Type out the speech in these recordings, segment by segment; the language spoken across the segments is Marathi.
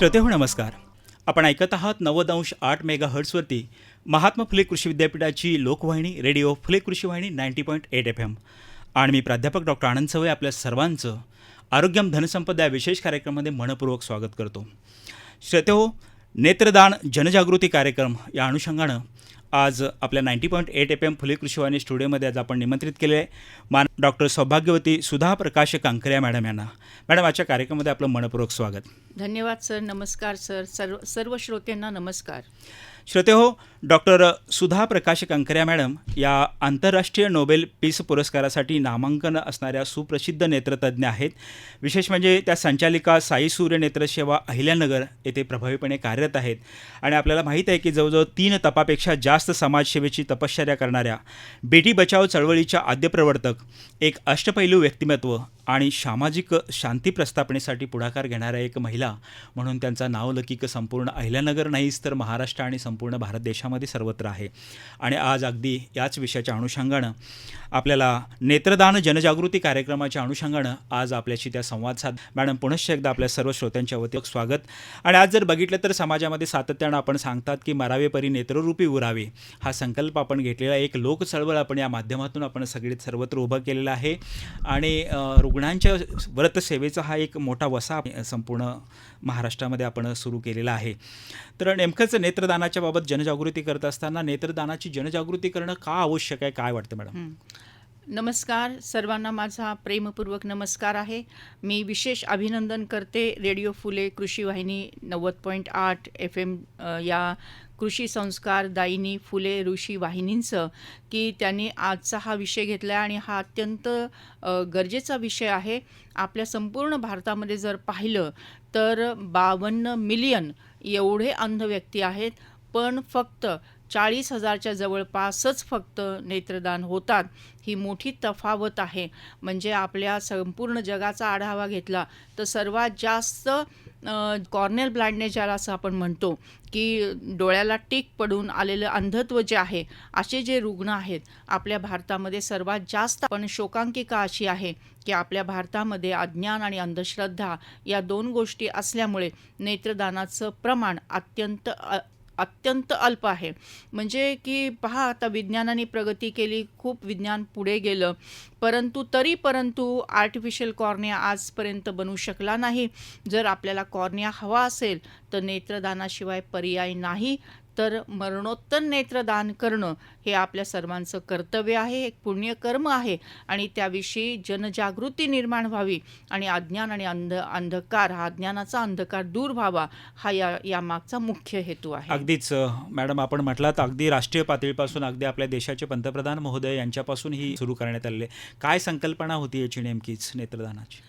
श्रोतेहो नमस्कार. आपण ऐकत आहात नव्वद अंश आठ मेगा हर्ट्सवरती महात्मा फुले कृषी विद्यापीठाची लोकवाहिनी रेडिओ फुले कृषी वाहिनी ninety point eight F M. आणि मी प्राध्यापक डॉक्टर आनंद सवय आपल्या सर्वांचं आरोग्यम धनसंपदा या विशेष कार्यक्रमामध्ये मनपूर्वक स्वागत करतो. श्रोतेहो नेत्रदान जनजागृती कार्यक्रम या अनुषंगानं आज आपल्या ninety point eight F M Phule कृषीवाणी स्टुडिओमध्ये आज आपण निमंत्रित केले आहे. मान डॉक्टर सौभाग्यवती सुधा प्रकाश कांकऱ्या मॅडम यांना. मॅडम आजच्या कार्यक्रमामध्ये आपलं मनपूर्वक स्वागत. धन्यवाद सर. नमस्कार सर. सर्व सर्व श्रोत्यांना नमस्कार. श्रोते हो डॉक्टर सुधा प्रकाश कंकऱ्या मॅडम या आंतरराष्ट्रीय नोबेल पीस पुरस्कारासाठी नामांकन असणाऱ्या सुप्रसिद्ध नेत्रतज्ञ आहेत. विशेष म्हणजे त्या संचालिका साई सूर्य नेत्रसेवा अहिल्यानगर येथे प्रभावीपणे कार्यरत आहेत. आणि आपल्याला माहीत आहे की जवळजवळ तीन तपापेक्षा जास्त समाजसेवेची तपश्चर्या करणाऱ्या बेटी बचाव चळवळीच्या आद्यप्रवर्तक एक अष्टपैलू व्यक्तिमत्व आणि सामाजिक शांती प्रस्थापनेसाठी पुढाकार घेणाऱ्या एक महिला म्हणून त्यांचा नावलौकिक संपूर्ण अहिल्यानगर नाहीच तर महाराष्ट्र आणि संपूर्ण भारत देशामध्ये सर्वत्र आहे. आणि आज अगदी याच विषयाच्या अनुषंगानं आपल्याला नेत्रदान जनजागृती कार्यक्रमाच्या अनुषंगानं आज आपल्याशी त्या संवाद साध मॅडम पुनश्च एकदा आपल्या सर्व श्रोत्यांच्या वतीनं स्वागत. आणि आज जर बघितलं तर समाजामध्ये सातत्यानं आपण सांगतात की मरावे परी नेत्ररूपी उरावे हा संकल्प आपण घेतलेला एक लोकचळवळ आपण या माध्यमातून आपण सगळे सर्वत्र उभं केलेलं आहे. आणि रुग्ण रुग्णांच्या व्रतसेवेचा हा एक मोठा वसा संपूर्ण महाराष्ट्रामध्ये आपण सुरू केलेला आहे. तर नेमकंच नेत्रदानाच्या बाबत जनजागृती करत असताना नेत्रदानाची जनजागृती करणं का आवश्यक आहे काय वाटतं मॅडम? नमस्कार. सर्वांना माझा प्रेमपूर्वक नमस्कार आहे. मी विशेष अभिनंदन करते रेडिओ फुले कृषी वाहिनी नव्वद पॉईंट आठ एफ एम या कृषी संस्कार दायिनी फुले ऋषी वाहिनींचं की त्यांनी आजचा हा विषय घेतला आहे आणि हा अत्यंत गरजेचा विषय आहे. आपल्या संपूर्ण भारतामध्ये जर पाहिलं तर बावन्न मिलियन एवढे अंध व्यक्ती आहेत. पण फक्त चाळीस हजारच्या जवळपासच फक्त नेत्रदान होतात. ही मोठी तफावत आहे. म्हणजे आपल्या संपूर्ण जगाचा आढावा घेतला तर सर्वात जास्त कॉर्नेल ब्लाइंडनेस ज्याला असं आपण म्हणतो की डोळ्याला टीक पडून आलेलं अंधत्व जे आहे असे जे रुग्ण आहेत आपल्या भारतामध्ये सर्वात जास्त पण शोकांकिका अशी आहे की आपल्या भारतामध्ये अज्ञान आणि अंधश्रद्धा या दोन गोष्टी असल्यामुळे नेत्रदानाचं प्रमाण अत्यंत अत्यंत अल्प आहे. म्हणजे की पहा आता विज्ञानाने प्रगती केली खूप विज्ञान पुढे गेलं. परंतु तरी परंतु आर्टिफिशियल कॉर्निया आजपर्यंत बनू शकला नाही. जर आपल्याला कॉर्निया हवा असेल तर नेत्रदानाशिवाय पर्याय नाही. तर मरणोत्तर नेत्रदान करणं हे आपल्या सर्वांचं कर्तव्य आहे एक पुण्यकर्म आहे आणि त्याविषयी जनजागृती निर्माण व्हावी आणि अज्ञान आणि अंध अंधकार हा अज्ञानाचा अंधकार दूर व्हावा हा या यामागचा मुख्य हेतू आहे अगदीच मॅडम आपण म्हटलात अगदी राष्ट्रीय पातळीपासून अगदी आपल्या देशाचे पंतप्रधान महोदय यांच्यापासून ही सुरू करण्यात आले आहे. काय संकल्पना होती याची नेमकीच नेत्रदानाची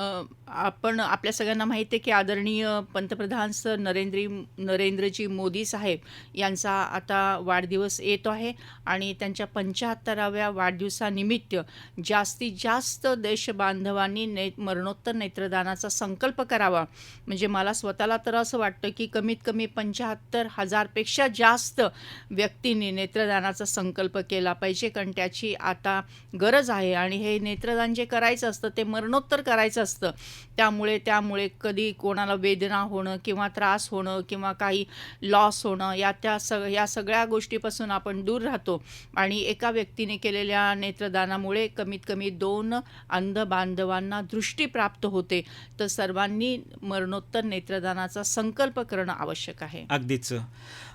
अ, आपण आपल्या सगळ्यांना माहिती आहे की आदरणीय पंतप्रधान सर नरेंद्री नरेंद्रजी मोदी साहेब यांचा आता वाढदिवस येतो आहे आणि त्यांच्या पंच्याहत्तराव्या वाढदिवसानिमित्त जास्तीत जास्त देशबांधवांनी ने मरणोत्तर नेत्रदानाचा संकल्प करावा. म्हणजे मला स्वतःला तर असं वाटतं की कमीत कमी पंच्याहत्तर हजारपेक्षा जास्त व्यक्तींनी नेत्रदानाचा संकल्प केला पाहिजे कारण त्याची आता गरज आहे. आणि हे नेत्रदान जे करायचं असतं ते मरणोत्तर करायचं असतं. त्यामुळे त्यामुळे कधी कोणाला वेदना होणं किंवा त्रास होणं किंवा काही लॉस होणं या त्या सग या सगळ्या गोष्टीपासून आपण दूर राहतो. आणि एका व्यक्तीने केलेल्या नेत्रदानामुळे कमीत कमी दोन अंध बांधवांना दृष्टी प्राप्त होते. तर सर्वांनी मरणोत्तर नेत्रदानाचा संकल्प करणं आवश्यक आहे. अगदीच.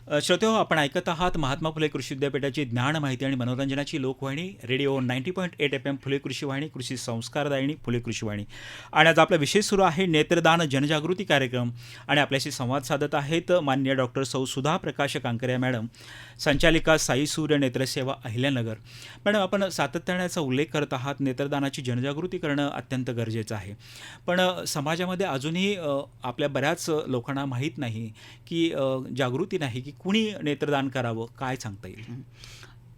श्रोते हो आपण ऐकत आहात महात्मा फुले कृषी विद्यापीठाची ज्ञान माहिती आणि मनोरंजनाची लोकवाहिनी radio ninety point eight F M Phule कृषी वाहिनी कृषी संस्कारदायिनी फुले कृषी वाहिनी. आणि आज आपला विषय सुरू आहे नेत्रदान जनजागृती कार्यक्रम. आणि आपल्याशी संवाद साधत आहेत मान्य डॉक्टर सौ सुधा प्रकाश कांकऱ्या मॅडम संचालिका साई सूर्य नेत्रसेवा अहिल्यानगर. मॅडम आपण सातत्याचा उल्लेख करत आहात नेत्रदानाची जनजागृती करणं अत्यंत गरजेचं आहे. पण समाजामध्ये अजूनही आपल्या बऱ्याच लोकांना माहीत नाही की जागृती नाही की कुणी नेत्रदान करावं? काय सांगता येईल?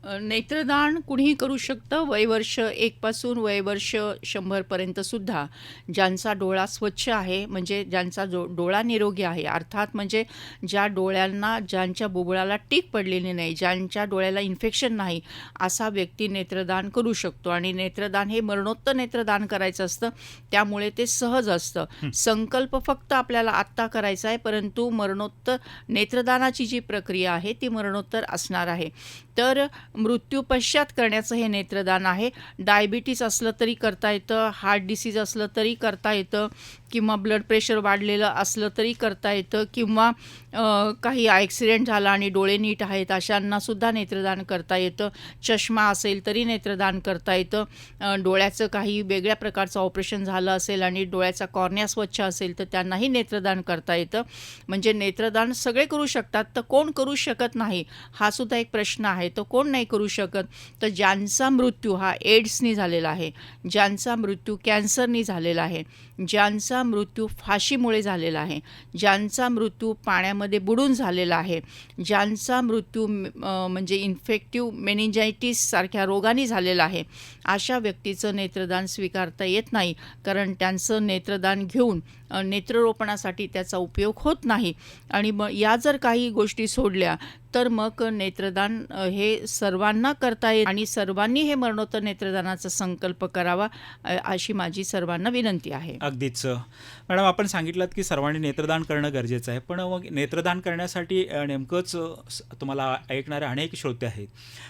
नेत्रदान कुणीही करू शकतं? वयवर्ष एकपासून वयवर्ष शंभरपर्यंतसुद्धा ज्यांचा डोळा स्वच्छ आहे म्हणजे ज्यांचा जो डोळा निरोगी आहे अर्थात म्हणजे ज्या डोळ्यांना ज्यांच्या बुबुळाला टीक पडलेली नाही ज्यांच्या डोळ्याला इन्फेक्शन नाही असा व्यक्ती नेत्रदान करू शकतो. आणि नेत्रदान हे मरणोत्तर नेत्रदान करायचं असतं. त्यामुळे ते सहज असतं. संकल्प फक्त आपल्याला आत्ता करायचा आहे परंतु मरणोत्तर नेत्रदानाची जी प्रक्रिया आहे ती मरणोत्तर असणार आहे. तर मृत्यूपश्चात करण्याचं हे नेत्रदान आहे. डायबिटीस असलं तरी करता येतं हार्ट डिसीज असलं तरी करता येतं. किंवा ब्लड प्रेशर वाढलेलं असलं तरी करता येतं किंवा काही ॲक्सिडेंट झाला आणि डोळे नीट आहेत अशांनासुद्धा नेत्रदान करता येतं. चष्मा असेल तरी नेत्रदान करता येतं. डोळ्याचं काही वेगळ्या प्रकारचं ऑपरेशन झालं असेल आणि डोळ्याचा कॉर्न्या स्वच्छ असेल तर त्यांनाही नेत्रदान करता येतं. म्हणजे नेत्रदान सगळे करू शकतात तर कोण करू शकत नाही? हा सुद्धा एक प्रश्न आहे. तर कोण नाही करू शकत? तर ज्यांचा मृत्यू हा एड्सनी झालेला आहे. ज्यांचा मृत्यू कॅन्सरनी झालेला आहे. ज्यांचा मृत्यू फाशीमुळे झालेला आहे ज्यांचा मृत्यू पाण्यामध्ये बुडून झालेला आहे ज्यांचा मृत्यू म्हणजे इन्फेक्टिव्ह मेनिंजायटीससारख्या रोगाने झालेला आहे अशा व्यक्तीचं नेत्रदान स्वीकारता येत नाही कारण त्यांचं नेत्रदान घेऊन नेत्ररोपणासाठी त्याचा उपयोग होत नाही. आणि मग या जर काही गोष्टी सोडल्या तर मग नेत्रदान हे सर्वांना करता येईल आणि सर्वांनी हे मरणोत्तर नेत्रदानाचा संकल्प करावा अशी माझी सर्वांना विनंती आहे. अगदीच. मॅडम आपण सांगितलं की सर्वांनी नेत्रदान करणं गरजेचं आहे. पण मग नेत्रदान करण्यासाठी नेमकंच तुम्हाला ऐकणारे अनेक श्रोते आहेत.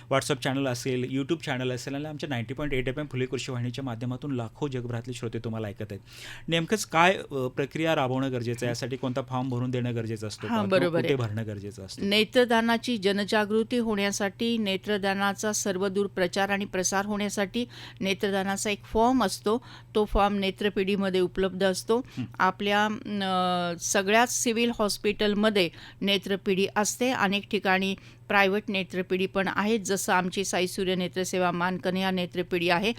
व्हॉट्सअप चॅनल असेल यूट्यूब चॅनल असेल आणि आमच्या ninety point eight F M Phule कृषी वाहिनीच्या माध्यमातून लाखो जगभरातले श्रोते तुम्हाला ऐकत आहेत. नेमकंच काय प्रक्रिया राबवणं गरजेचं आहे. यासाठी कोणता फॉर्म भरून देणं गरजेचं असतं बरोबर कुठे. भरणं गरजेचं असतं. नेत्रदानाची जनजागृती होण्यासाठी नेत्रदानाचा सर्वदूर प्रचार आणि प्रसार होण्यासाठी नेत्रदानाचा एक फॉर्म असतो. तो फॉर्म नेत्रपिढीमध्ये उपलब्ध असतो. आपल्या सगळ्याच सिव्हिल हॉस्पिटलमध्ये नेत्रपिढी असते. अनेक ठिकाणी प्रायव्हेट नेत्रपिढी पण आहेत जसं आमची साई सूर्य नेत्रसेवा मानकन्या नेत्रपिढी आहे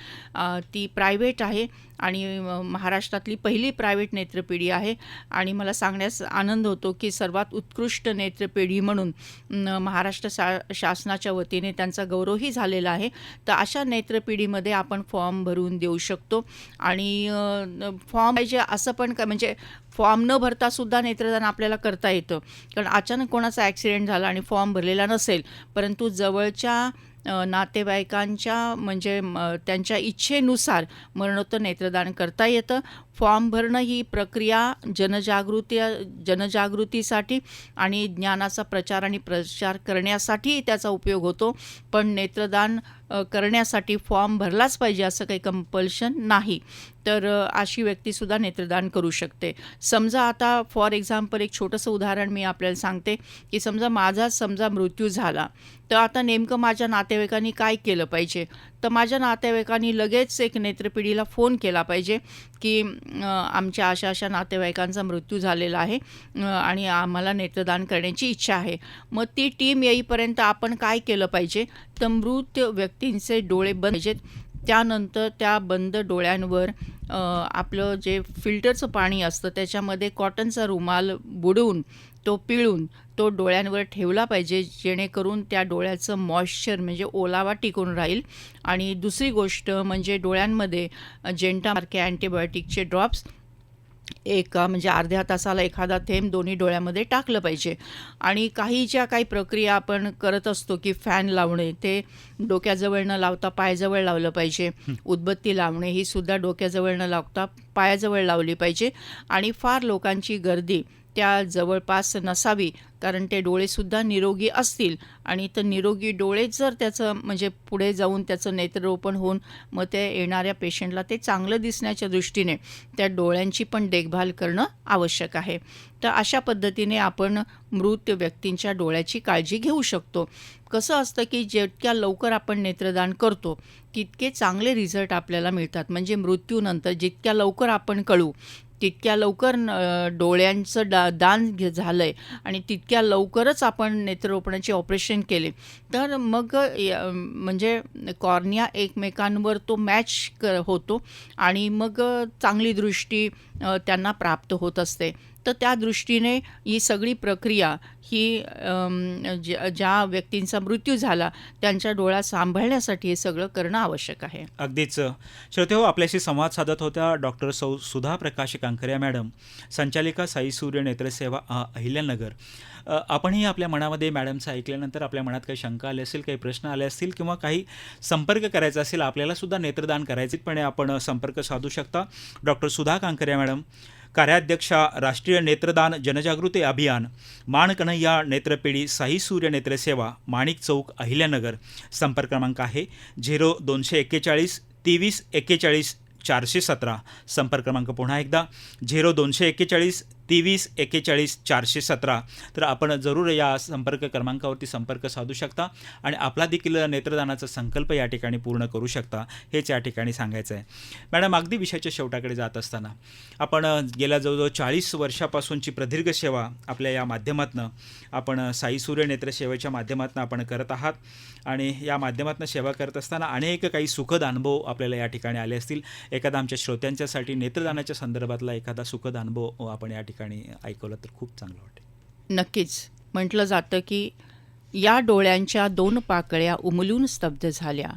ती प्रायव्हेट आहे आणि महाराष्ट्रातली पहिली प्रायव्हेट नेत्रपिढी आहे. आणि मला सांगण्यास आनंद होतो की सर्वात उत्कृष्ट नेत्रपिढी म्हणून महाराष्ट्र शा शासनाच्या वतीने त्यांचा गौरवही झालेला आहे. तर अशा नेत्रपिढीमध्ये आपण फॉर्म भरून देऊ शकतो. आणि फॉर्म पाहिजे असं पण का म्हणजे फॉर्म न भरता सुद्धा नेत्रदान आपल्याला करता येतं. कारण अचानक कोणाचा ॲक्सिडेंट झाला आणि फॉर्म भरलेला नसेल परंतु जवळच्या नातेवाईकांच्या म्हणजे त्यांच्या इच्छेनुसार मरणोत्तर नेत्रदान करता येतं. फॉर्म भरणं ही प्रक्रिया जनजागृती जनजागृतीसाठी आणि ज्ञानाचा प्रचार आणि प्रचार करण्यासाठी त्याचा उपयोग होतो. पण नेत्रदान करण्यासाठी फॉर्म भरलाच पाहिजे असं काही कंपल्शन नाही. तर अशी व्यक्तीसुद्धा नेत्रदान करू शकते. समजा आता फॉर एक्झाम्पल एक छोटंसं उदाहरण मी आपल्याला सांगते की समजा माझा समजा मृत्यू झाला तर आता नेमकं माझ्या नातेवाईकांनी काय केलं पाहिजे? तर माझ्या नातेवाईकांनी लगेच एक नेत्रपिढीला फोन केला पाहिजे की आमच्या अशा अशा नातेवाईकांचा मृत्यू झालेला आहे आणि आम्हाला नेत्रदान करण्याची इच्छा आहे. मग ती टीम येईपर्यंत आपण काय केलं पाहिजे? तर मृत व्यक्तींचे डोळे बंद पाहिजेत. त्यानंतर त्या बंद डोळ्यांवर आपलं जे फिल्टरचं पाणी असतं त्याच्यामध्ये कॉटनचा रुमाल बुडवून तो पिळून तो डोळ्यांवर ठेवला पाहिजे जेणेकरून त्या डोळ्याचं मॉइश्चर म्हणजे ओलावा टिकून राहील. आणि दुसरी गोष्ट म्हणजे डोळ्यांमध्ये जेंटामार्के अँटीबायोटिकचे ड्रॉप्स एका म्हणजे अर्ध्या तासाला एखादा थेंब दोन्ही डोळ्यामध्ये टाकलं पाहिजे. आणि काही ज्या काही प्रक्रिया आपण करत असतो की फॅन लावणे ते डोक्याजवळ न लावता पायाजवळ लावलं पाहिजे. उदबत्ती लावणे ही सुद्धा डोक्याजवळ न लावता पायाजवळ लावली पाहिजे. आणि फार लोकांची गर्दी त्या जवळपास नसावी कारण ते डोळेसुद्धा निरोगी असतील. आणि तर निरोगी डोळे जर त्याचं म्हणजे पुढे जाऊन त्याचं नेत्ररोपण होऊन मग ते येणाऱ्या पेशंटला ते चांगलं दिसण्याच्या दृष्टीने त्या डोळ्यांची पण देखभाल करणं आवश्यक आहे. तर अशा पद्धतीने आपण मृत व्यक्तींच्या डोळ्याची काळजी घेऊ शकतो. कसं असतं की जितक्या लवकर आपण नेत्रदान करतो तितके चांगले रिझल्ट आपल्याला मिळतात. म्हणजे मृत्यूनंतर जितक्या लवकर आपण कळू तितक्या लवकर डोळ्यांचं डा दान घे- झालं आहे आणि तितक्या लवकरच आपण नेत्ररोपणाचे ऑपरेशन केले. तर मग य- म्हणजे कॉर्निया एकमेकांवर तो मॅच क होतो आणि मग चांगली दृष्टी त्यांना प्राप्त होत असते. तर त्या दृष्टीने ही सगळी प्रक्रिया ही ज्या ज्या व्यक्तींचा मृत्यू झाला त्यांच्या डोळा सांभाळण्यासाठी हे सगळं करणं आवश्यक आहे. अगदीच. श्रोते हो आपल्याशी संवाद साधत होत्या डॉक्टर सौ सुधा प्रकाश कांकऱ्या मॅडम संचालिका साई सूर्य नेत्रसेवा अहिल्यानगर. आपणही आपल्या मनामध्ये मॅडमचं ऐकल्यानंतर आपल्या मनात काही शंका आली असेल काही प्रश्न आले असतील किंवा काही संपर्क करायचा असेल आपल्यालासुद्धा नेत्रदान करायचेपणे आपण संपर्क साधू शकता. डॉक्टर सुधा कांकऱ्या मॅडम कार्याध्यक्षा राष्ट्रीय नेत्रदान जनजागृती अभियान मान कन्हैया नेत्रपिढी साई सूर्य नेत्रसेवा माणिक चौक अहिल्यानगर. संपर्क क्रमांक आहे झिरो दोनशे एक्केचाळीस तेवीस एक्केचाळीस चारशे सतरा. संपर्क क्रमांक पुन्हा एकदा झिरो दोनशे एक्केचाळीस तेवीस एक्केचाळीस चारशे सतरा. तर आपण जरूर या संपर्क क्रमांकावरती संपर्क साधू शकता आणि आपला देखील नेत्रदानाचा संकल्प या ठिकाणी पूर्ण करू शकता हेच या ठिकाणी सांगायचं आहे. मॅडम अगदी विषयाच्या शेवटाकडे जात असताना आपण गेल्या जवळजवळ चाळीस वर्षापासूनची प्रदीर्घ सेवा आपल्या या माध्यमातनं आपण साई सूर्य नेत्र सेवेच्या माध्यमातून आपण करत आहात आणि या माध्यमातून सेवा करत असताना अनेक काही सुखद अनुभव आपल्याला या ठिकाणी आले असतील. एखादा आमच्या श्रोत्यांच्यासाठी नेत्रदानाच्या संदर्भातला एखादा सुखद अनुभव आपण या ठिकाणी ऐकवला तर खूप चांगलं वाटेल. नक्कीच. म्हटलं जातं की या डोळ्यांच्या दोन पाकळ्या उमलून स्तब्ध झाल्या.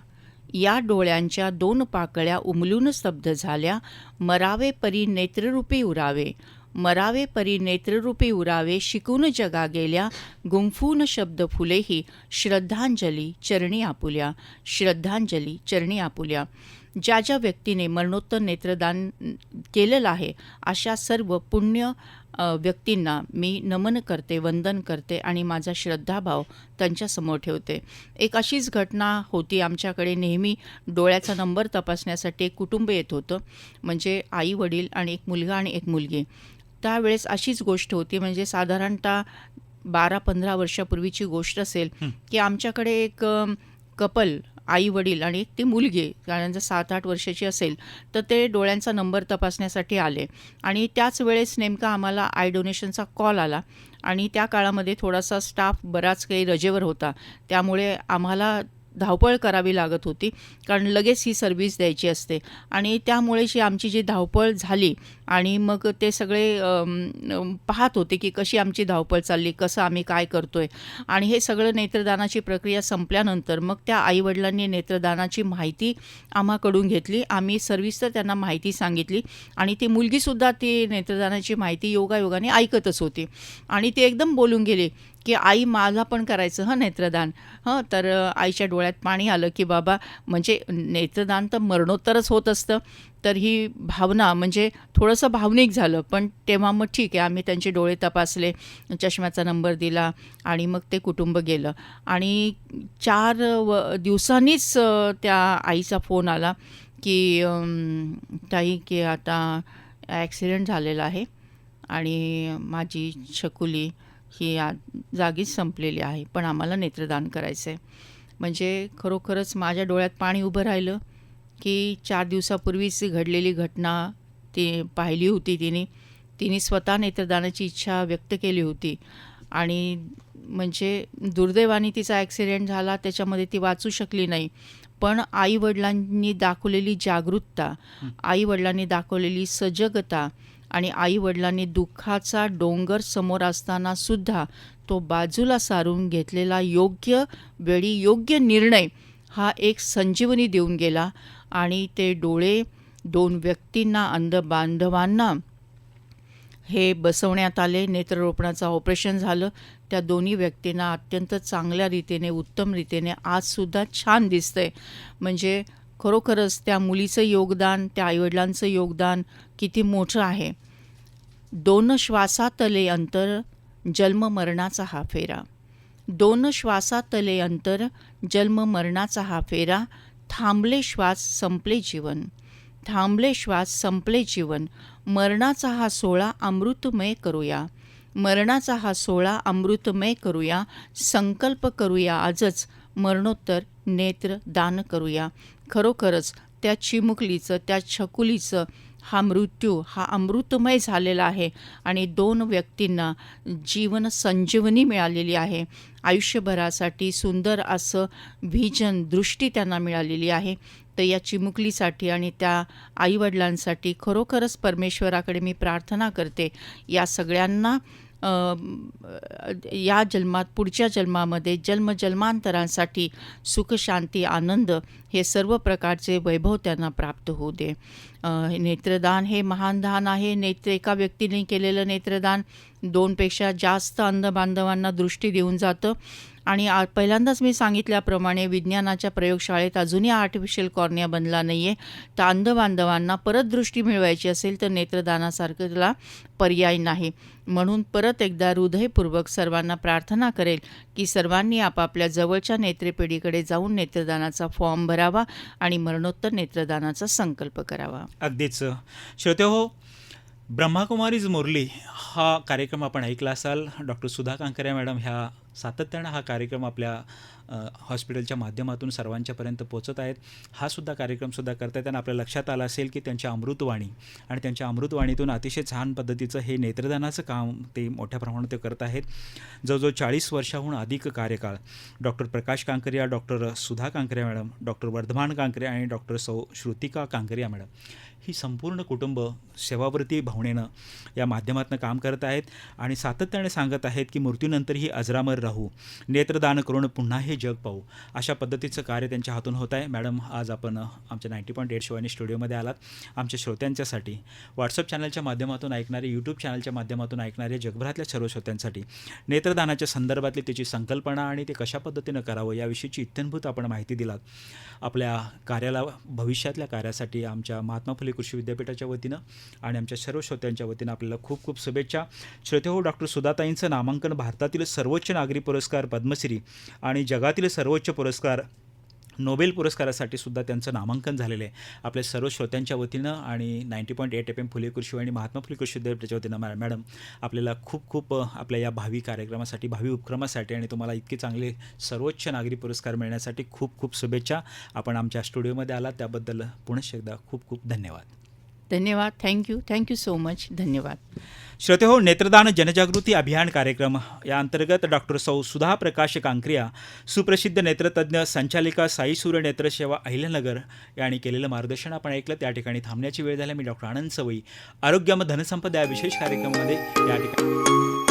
या डोळ्यांच्या दोन पाकळ्या उमलून स्तब्ध झाल्या. मरावे परी नेत्ररूपी उरावे. मरावे परी नेत्ररूपी उरावे शिकून जगा गेल्या. गुंफून शब्द फुलेही श्रद्धांजली चरणी आपुल्या. श्रद्धांजली चरणी आपुल्या. ज्या ज्या व्यक्तीने मरणोत्तर नेत्रदान केलेलं आहे अशा सर्व पुण्य व्यक्तींना मी नमन करते वंदन करते आणि माझा श्रद्धाभाव त्यांच्यासमोर ठेवते. एक अशीच घटना होती आमच्याकडे. नेहमी डोळ्याचा नंबर तपासण्यासाठी एक कुटुंब येत होतं म्हणजे आई वडील आणि एक मुलगा आणि एक मुलगी. त्यावेळेस अशीच गोष्ट होती म्हणजे साधारणतः बारा पंधरा वर्षापूर्वीची गोष्ट असेल की आमच्याकडे एक कपल आई वडील आणि एक ती मुलगी कारण जर सात आठ वर्षाची असेल तर ते डोळ्यांचा नंबर तपासण्यासाठी आले. आणि त्याच वेळेस नेमका आम्हाला आय डोनेशनचा कॉल आला. आणि त्या काळामध्ये थोडासा स्टाफ बराच काही रजेवर होता. त्यामुळे आम्हाला धावपळ करावी लागत होती कारण लगेच ही सर्व्हिस द्यायची असते. आणि त्यामुळे जी आमची जी धावपळ झाली आणि मग ते सगळे पाहत होते की कशी आमची धावपळ चालली कसं आम्ही काय करतोय. आणि हे सगळं नेत्रदानाची प्रक्रिया संपल्यानंतर मग त्या आईवडिलांनी नेत्रदानाची माहिती आम्हाकडून घेतली. आम्ही सर्व्हिस तर त्यांना माहिती सांगितली आणि ती मुलगीसुद्धा ती नेत्रदानाची माहिती योगायोगाने ऐकतच होती. आणि ती एकदम बोलून गेली की आई मला पण करायचं हं नेत्रदान. हं तर आईच्या डोळ्यात पाणी आलं की बाबा म्हणजे नेत्रदान तर मरणोत्तरच होत असतं. तर ही भावना म्हणजे थोडंसं भावनिक झालं पण तेव्हा मग ठीक आहे आम्ही त्यांचे डोळे तपासले चष्म्याचा नंबर दिला आणि मग ते कुटुंब गेलं. आणि चार व दिवसांनीच त्या आईचा फोन आला की ताई की आता ॲक्सिडेंट झालेला आहे आणि माझी छकुली ही आ जागीच संपलेली आहे पण आम्हाला नेत्रदान करायचं आहे म्हणजे खरोखरच माझ्या डोळ्यात पाणी उभं राहिलं की चार दिवसापूर्वीच घडलेली घटना ती पाहिली होती तिने. तिने स्वतः नेत्रदानाची इच्छा व्यक्त केली होती. आणि म्हणजे दुर्दैवाने तिचा ॲक्सिडेंट झाला त्याच्यामध्ये ती वाचू शकली नाही. पण आईवडिलांनी दाखवलेली जागरूकता आईवडिलांनी दाखवलेली सजगता आणि आईवडिलांनी दुःखाचा डोंगर समोर असताना सुद्धा तो बाजूला सारून घेतलेला योग्य वेळी योग्य निर्णय हा एक संजीवनी देऊन गेला आणि ते डोळे दोन व्यक्तींना अंध बांधवांना हे बसवण्यात आले. नेत्ररोपणाचं ऑपरेशन झालं. त्या दोन्ही व्यक्तींना अत्यंत चांगल्या रीतीने उत्तम रीतीने आजसुद्धा छान दिसतंय. म्हणजे खरोखरच त्या मुलीचं योगदान त्या आईवडिलांचं योगदान किती मोठं आहे. दोन श्वासातले अंतर जन्म मरणाचा हा फेरा. दोन श्वासातले अंतर जन्म मरणाचा हा फेरा. थांबले श्वास संपले जीवन. थांबले श्वास संपले जीवन. मरणाचा हा सोहळा अमृतमय करूया. मरणाचा हा सोहळा अमृतमय करूया. संकल्प करूया आजच. मरणोत्तर नेत्र दान करूया. खरोखरच त्या चिमुकलीचं त्या छकुलीचं हा मृत्यू हा अमृतमय झालेला आहे आणि दोन व्यक्तींना जीवन संजीवनी मिळालेली आहे. आयुष्यभरासाठी सुंदर असं व्हिजन दृष्टी त्यांना मिळालेली आहे. तर या चिमुकलीसाठी आणि त्या आईवडिलांसाठी खरोखरच परमेश्वराकडे मी प्रार्थना करते. या सगळ्यांना या जन्मात पुढच्या जन्मामध्ये जन्मजन्मांतरांसाठी सुख शांती आनंद हे सर्व प्रकारचे वैभव त्यांना प्राप्त होऊ दे. नेत्रदान हे महान दान आहे. नेत्र एका व्यक्तीने केलेलं नेत्रदान दोनपेक्षा जास्त अंधबांधवांना दृष्टी देऊन जातं. आणि आ पहिल्यांदाच मी सांगितल्याप्रमाणे विज्ञानाच्या प्रयोगशाळेत अजूनही आर्टिफिशियल कॉर्निया बनला नाही आहे तर अंधबांधवांना परत दृष्टी मिळवायची असेल तर नेत्रदानासारखं त्याला पर्याय नाही. म्हणून परत एकदा हृदयपूर्वक सर्वांना प्रार्थना करेल की सर्वांनी आपापल्या जवळच्या नेत्रपेढीकडे जाऊन नेत्रदानाचा फॉर्म भरावा आणि मरणोत्तर नेत्रदानाचा संकल्प करावा. अगदीच. श्रोते हो ब्रह्माकुमारीज मुरली हा कार्यक्रम आपण ऐकला असाल. डॉक्टर सुधा कांकऱ्या मॅडम ह्या सातत्यानं हा कार्यक्रम आपल्या हॉस्पिटलच्या माध्यमातून सर्वांच्यापर्यंत पोचत आहेत. हा सुद्धा कार्यक्रमसुद्धा करता त्यांना आपल्या लक्षात आलं असेल की त्यांच्या अमृतवाणी आणि त्यांच्या अमृतवाणीतून अतिशय छान पद्धतीचं हे नेत्रदानाचं काम ते मोठ्या प्रमाणात ते करत आहेत. जवळजवळ चाळीस वर्षाहून अधिक कार्यकाळ doctor Prakash Kankaria doctor Sudha Kankaria madam doctor Vardhaman Kankaria आणि डॉक्टर सौ श्रुतिका कांकरिया मॅडम ही संपूर्ण कुटुंब सेवावृत्ती भावनेनं या माध्यमातून काम करत आहेत आणि सातत्याने सांगत आहेत की मृत्यूनंतरही अजरामर राहू. नेत्रदान करून पुन्हा हे जग पाहू. अशा पद्धतीचं कार्य त्यांच्या हातून होत आहे. मॅडम आज आपण आमच्या नाईन्टी पॉईंट एट शिवानी स्टुडिओमध्ये आलात. आमच्या श्रोत्यांच्यासाठी व्हॉट्सअप चॅनलच्या माध्यमातून ऐकणारे यूट्यूब चॅनलच्या माध्यमातून ऐकणारे जगभरातल्या सर्व श्रोत्यांसाठी नेत्रदानाच्या संदर्भातली त्याची संकल्पना आणि ते कशा पद्धतीनं करावं याविषयीची इत्यंभूत आपण माहिती दिलात. आपल्या कार्याला भविष्यातल्या कार्यासाठी आमच्या महात्मा फुले कृषी विद्यापीठाच्या वतीनं आणि आमच्या सर्व श्रोत्यांच्या वतीनं आपल्याला खूप खूप शुभेच्छा. श्रोते हो डॉक्टर सुधाताईंचं नामांकन भारतातील सर्वोच्च नागरी पुरस्कार पद्मश्री आणि जगातील सर्वोच्च पुरस्कार नोबेल पुरस्कारासाठी सुद्धा त्यांचं नामांकन झालेलं आहे. आपल्या सर्व श्रोत्यांच्या वतीनं आणि ninety point eight F M Phule कृषी आणि महात्मा फुले कृषी विद्यापीठाच्या वतीनं मॅ मॅडम आपल्याला खूप खूप आपल्या या भावी कार्यक्रमासाठी भावी उपक्रमासाठी आणि तुम्हाला इतके चांगले सर्वोच्च नागरी पुरस्कार मिळण्यासाठी खूप खूप शुभेच्छा. आपण आमच्या स्टुडिओमध्ये आला त्याबद्दल पुनश्च एकदा खूप खूप धन्यवाद. धन्यवाद. थँक्यू थँक्यू सो मच धन्यवाद. श्रोते हो नेत्रदान जनजागृती अभियान कार्यक्रम या अंतर्गत डॉक्टर सौ सुधा प्रकाश कांक्रिया सुप्रसिद्ध नेत्रतज्ञ संचालिका साई सूर्य नेत्रसेवा अहिल्यानगर यांनी केलेलं मार्गदर्शन आपण ऐकलं. त्या ठिकाणी थांबण्याची वेळ झाली. मी डॉक्टर आनंद सवई आरोग्यम धनसंपदा या विशेष कार्यक्रमामध्ये या ठिकाणी